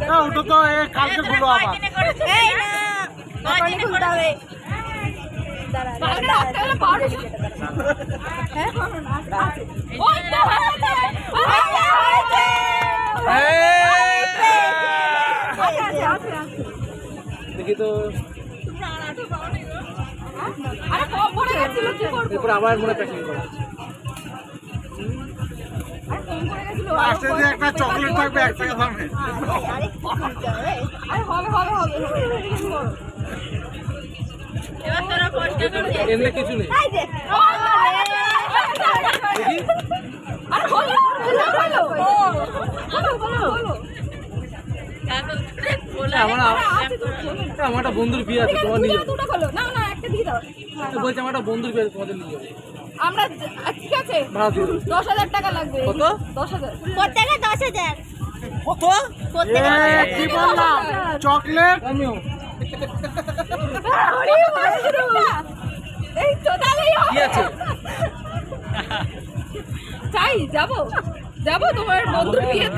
না ওটা তো কালকে খুলো আবার। খুলতে হবে। দেখি তো আবার মনে প্যাকিং করো লাস্টে যে একটা চকলেট থাকবে এক টাকা দামে আরে হবে? হবে হবে এমনি কিছু নেই আমার বন্ধুর বিয়ে আছে তোমার নিয়ে যাব দুটো খোলো না না একটা দিয়ে দাও বলছি আমার একটা বন্ধুর বিয়ে আছে তোমাদের নিয়ে আমরা ঠিক আছে? দশ হাজার টাকা লাগবে। কত? দশ হাজার। প্রত্যেকে দশ হাজার। কত। কি বললাম? চকলেট? আমিও। এই তো কি আছে? চাই যাব। যাব তোমার বন্ধুর বিয়েতে।